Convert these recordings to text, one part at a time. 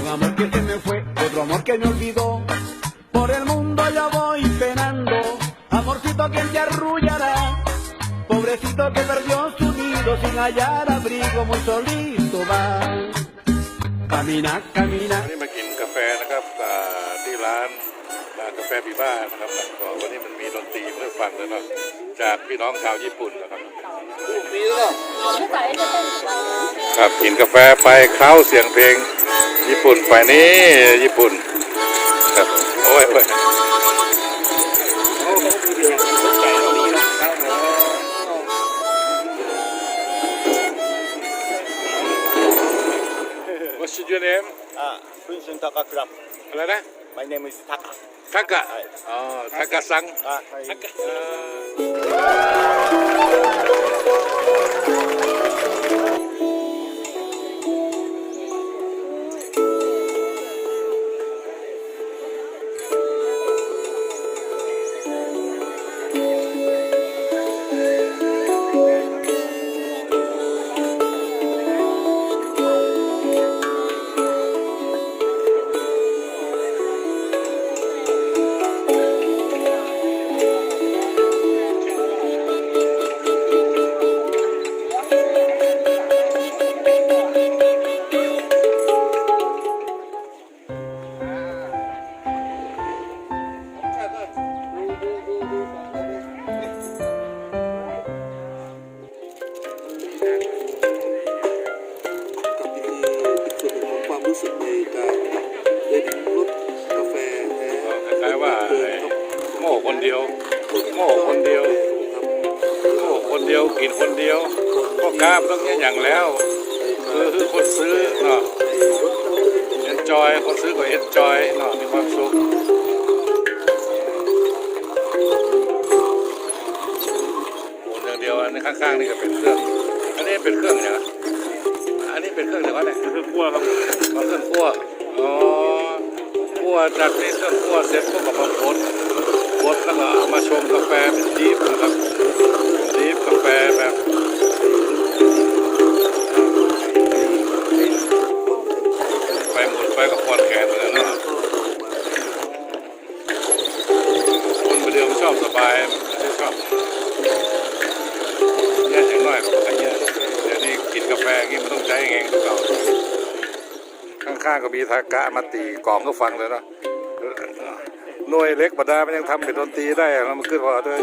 Un amor que se me fue, otro amor que me olvidó. Por el mundo yo voy penando. Amorcito, quien te arrullará? Pobrecito que perdió su nido sin hallar abrigo, muy solito va. Camina, camina. แฟบิบ้านะครับบอกวันนี้มันมีดนตรีเพื่อฟังแล้วเนะจากพี่น้องชาวญี่ปุ่นนะครับครับกินกาแฟไปเข้าเสียงเพลง ญี่ปุ่นไปนี่ญี่ปุ่นครับโอ้ยโอ้ยวัชจุเนมอ่าคุณสุนทรกรับอะไรนะ My name is Taka。ทักกะอ๋ คนเดียวโง่คนเดียวครับโง่คนเดียวกินคนเดียวก็กล้าบต้องแค่อย่างแล้ว คือคือคนซื้อเนาะ enjoy คนซื้อก็ enjoy เนาะมีความสุขโอนอย่างเดียวอันนี้ข้างๆนี่ก็เป็นเครื่อง อันนี้เป็นเครื่องเนี่ยอันนี้เป็นเครื่องเดี๋ยวก่อนเนี่ยเครื่องคั่วครับเครื่องคั่วอ๋อคั่วจากนี้เครื่องคั่วเสร็จก็มาบด บดแล้วก็มาชงกาแฟเป็นดีฟนะครับดีฟกาแฟแบบไปหมุนไปก็ปวดแขนเหมือนกันนะคนประเดิมชอบสบายไม่ชอบแค่อย่างน้อยก็ไม่เยอะเดี๋ยวนี้กินกาแฟอย่างงี้มันต้องใช้เองกเก่าข้างๆก็มีทากะมาตีกล่องก็ฟังเลยนะ หน่วยเล็กบดามันยังทำเป็นดนตรีได้แล้วมันขึ้นพอด้วย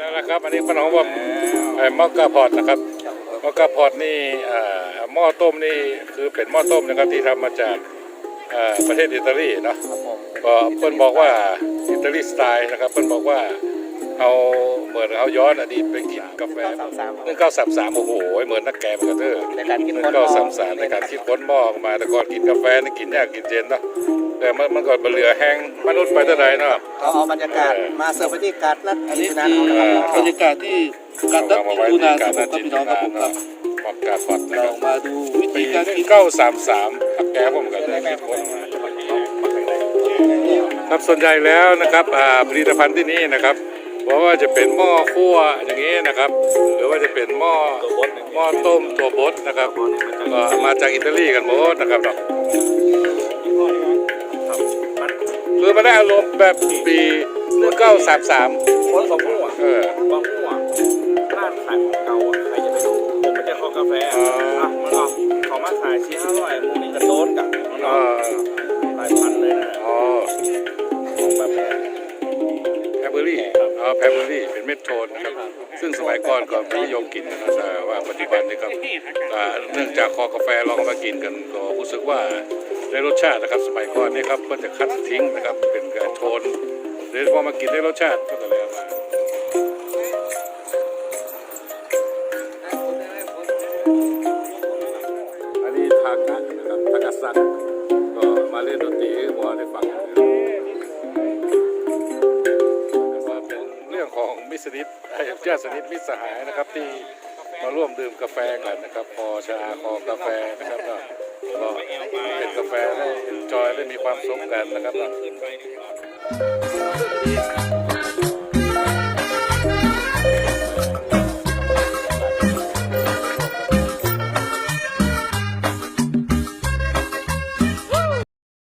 แล้วนะครับ อันนี้พน้องว่าหม้อกาพอดนะครับหม้อกาพอดนี่หม้อต้มนี่คือเป็นหม้อต้มนะครับที่ทำมาจากประเทศอิตาลีเนาะก็เพื่อนบอกว่าอิตาลีสไตล์นะครับเพื่อนบอกว่า เอาเหมือนเอาย้อนอดีตไปกินกาแฟหนึ่งเก้าสามสามโอ้โหเหมือนนักแกมันกันเถอะในการคิดหนึ่ค้งนเก้าสามสามในการคิดค้นหม้อออกมาแต่ก่อนกินกาแฟนี่กินยากกินเย็นเนาะแต่มันมันก่อนมันเหลือแห้งมนุษย์ไปเท่าไหรเนาะเขาเอาบรรยากาศมาเสิร์ฟบรรยากาศนัดอันกินี้นนานคือของเราบรรยากาศที่การนัดกินดูนานครับผมครับพี่น้องครับผมครับมอกกาพอดนะคเรารับมาดูวิปีธีการหนึ่กิงนเก้าสามสามทักแกผมกันเลยคิดค้นมาครับส่วนใหญ่แล้วนะครับอ่าผลิตภัณฑ์ที่นี่นะครับเพ ราะว่าจะเป็นหม้อคั่วอย่างนี้นะครับ หรือว่าจะเป็นหม้อหม้อต้มตัวบดนะครับก็มาจากอิตาลีกันหมดนะครับเนาะคือมันได้อารมณ์แบบปี1933คนสองหัวเออ แพเบอรี่เป็นเม็ดโทนนะครับ ซึ่งสมัยก่อนก็นิยมกินนะครับแต่ว่าปัจจุบันนี้ครับเนื่องจากคอกาแฟลองมากินกันก็รู้สึกว่าได้รสชาตินะครับ สมัยก่อนนี่ครับก็จะคัดทิ้งนะครับเป็นการโทนเดี๋ยวพอมากินได้รสชาติก็เลย สนิทญาติสนิทมิตรสหายนะครับที่มาร่วมดื่มกาแฟกันนะครับพอชาคอกาแฟนะครับก็เป็นกาแฟได้จอยได้มีความสุขกันนะครับ